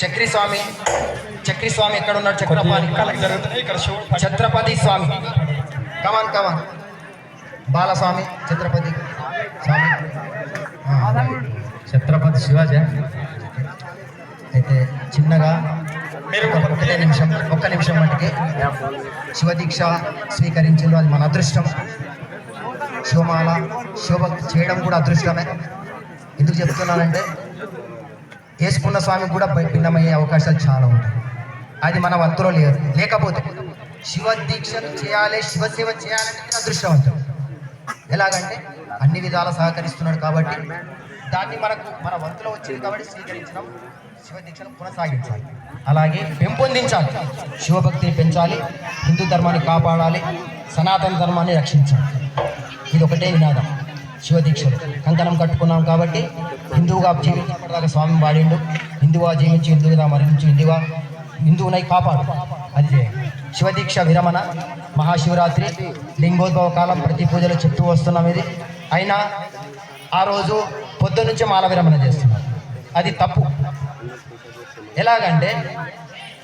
చక్రి స్వామి చక్రి స్వామి ఎక్కడ ఉన్నాడు Chakrapani Chhatrapati Swami. Come on come on Balaswamy Chhatrapati. Swami. Chhatrapati Shivaji. అయితే చిన్నగా మీరు ఒక ఒకటే నిమిషం ఒక్క నిమిషం మటుకి శివదీక్ష స్వీకరించిందో అది మన అదృష్టం. శివమాల శివభక్తి చేయడం కూడా అదృష్టమే. ఎందుకు చెప్తున్నానంటే వేసుకున్న స్వామి కూడా భి- భిన్నమయ్యే అవకాశాలు చాలా ఉంటాయి. అది మన వంతులో లేదు. లేకపోతే శివ దీక్షను చేయాలి శివసేవ చేయాలంటే నేను అదృష్టవంతం ఎలాగంటే అన్ని విధాల సహకరిస్తున్నాడు కాబట్టి దాన్ని మనకు మన వంతులో వచ్చింది కాబట్టి స్వీకరించడం శివ దీక్షను కొనసాగించాలి. అలాగే పెంపొందించాలి. శివభక్తిని పెంచాలి హిందూ ధర్మాన్ని కాపాడాలి సనాతన ధర్మాన్ని రక్షించాలి. ఇది ఒకటే నినాదం. శివదీక్షలు. కంకణం కట్టుకున్నాం కాబట్టి హిందువుగా జీవించినప్పటిదాకా స్వామి వాడిండు. హిందువుగా జీవించి హిందువుగా మరణించి హిందువుగా హిందువునై కాపాడు. అది శివదీక్ష విరమణ మహాశివరాత్రి లింగోద్భవ కాలం ప్రతి పూజలు చెప్తూ వస్తున్నాం ఇది. అయినా ఆ రోజు పొద్దు నుంచి మాల విరమణ చేస్తున్నాం అది తప్పు. ఎలాగంటే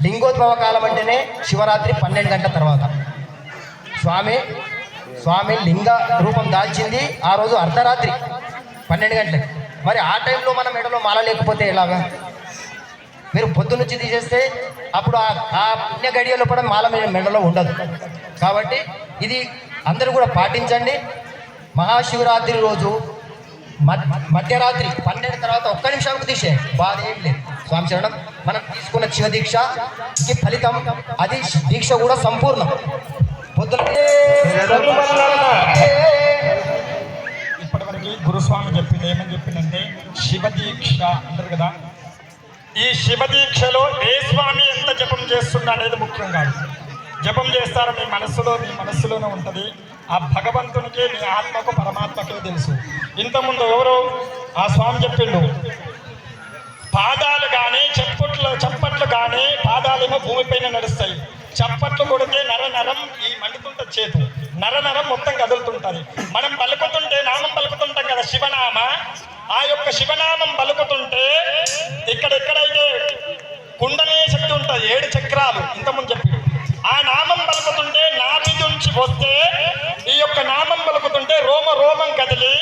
లింగోద్భవ కాలం అంటేనే శివరాత్రి పన్నెండు గంటల తర్వాత. స్వామి స్వామి లింగ రూపం దాల్చింది ఆ రోజు అర్ధరాత్రి పన్నెండు గంటలకి. మరి ఆ టైంలో మనం మెడలో మాల లేకపోతే ఎలాగా? మీరు పొద్దు నుంచి తీసేస్తే అప్పుడు ఆ ఆ పుణ్య గడియలో కూడా మాల మీద మెడలో ఉండదు. కాబట్టి ఇది అందరూ కూడా పాటించండి. మహాశివరాత్రి రోజు మధ్యరాత్రి పన్నెండు తర్వాత ఒక్క నిమిషానికి తీసే బాధ ఏం లేదు. స్వామి చరణం మనం తీసుకున్న శివ ఫలితం అది దీక్ష కూడా సంపూర్ణం. ఇప్పటివరకు గురుస్వామి చెప్పింది ఏమని చెప్పిందంటే శివ దీక్ష అంటారు కదా. ఈ శివ దీక్షలో ఏ స్వామి ఎంత జపం చేస్తుండ అనేది ముఖ్యం కాదు. జపం చేస్తారు? మీ మనస్సులో మీ మనస్సులోనే ఉంటుంది. ఆ భగవంతునికి మీ ఆత్మకు పరమాత్మకే తెలుసు. ఇంతకుముందు ఎవరు? ఆ స్వామి చెప్పిండు. పాదాలు కానీ చెప్పుట్లు చప్పట్లు కానీ పాదాలేమో భూమిపైన నడుస్తాయి. చప్పట్లు కొడితే నర నరం ఈ మండుతుంట చేతు. నర నరం మొత్తం కదులుతుంటది. మనం పలుకుతుంటే నామం పలుకుతుంటాం కదా శివనామ. ఆ యొక్క శివనామం పలుకుతుంటే ఇక్కడెక్కడైతే కుండలే శక్తి ఉంటుంది ఏడు చక్రాలు ఇంతకుముందు చెప్పి ఆ నామం పలుకుతుంటే నాభి నుంచి వస్తే ఈ యొక్క నామం పలుకుతుంటే రోమ రోమం కదిలి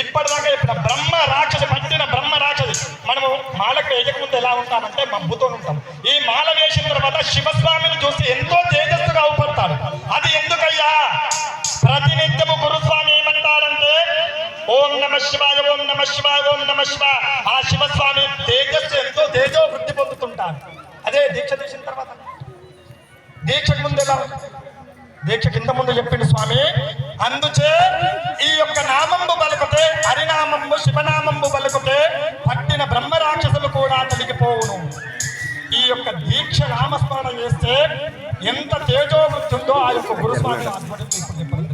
ఇప్పటిదాకా ఇప్పుడు బ్రహ్మ రాక్షస మనము మాలకు వేయకముందు ఎలా ఉంటామంటే మబ్బుతో ఉంటాం. ఈ మాల వేసిన తర్వాత శివస్వామిని చూసి ఎంతో తేజస్సుగా అవుపడతారు అది ఎందుకయ్యా? ప్రతినిత్యము గురుస్వామి ఏమంటారంటే ఓం నమ శివాయ ఓం నమ శివాయ ఓం నమ శివ ఆ శివస్వామి తేజస్సు ఎంతో తేజో వృద్ధి పొందుతుంటారు అదే దీక్ష తీసిన తర్వాత. దీక్షకు ముందు ఎలా దీక్ష కింద ముందు చెప్పింది స్వామి అందుచే ఈ యొక్క నామంబు పలుకుతే హరినామంబు శివనామంబు నామస్మరణ చేస్తే ఎంత తేజోవృత్తి ఉందో ఆ యొక్క గురుస్వామి ఆధ్వర్యంలో ఇప్పుడు.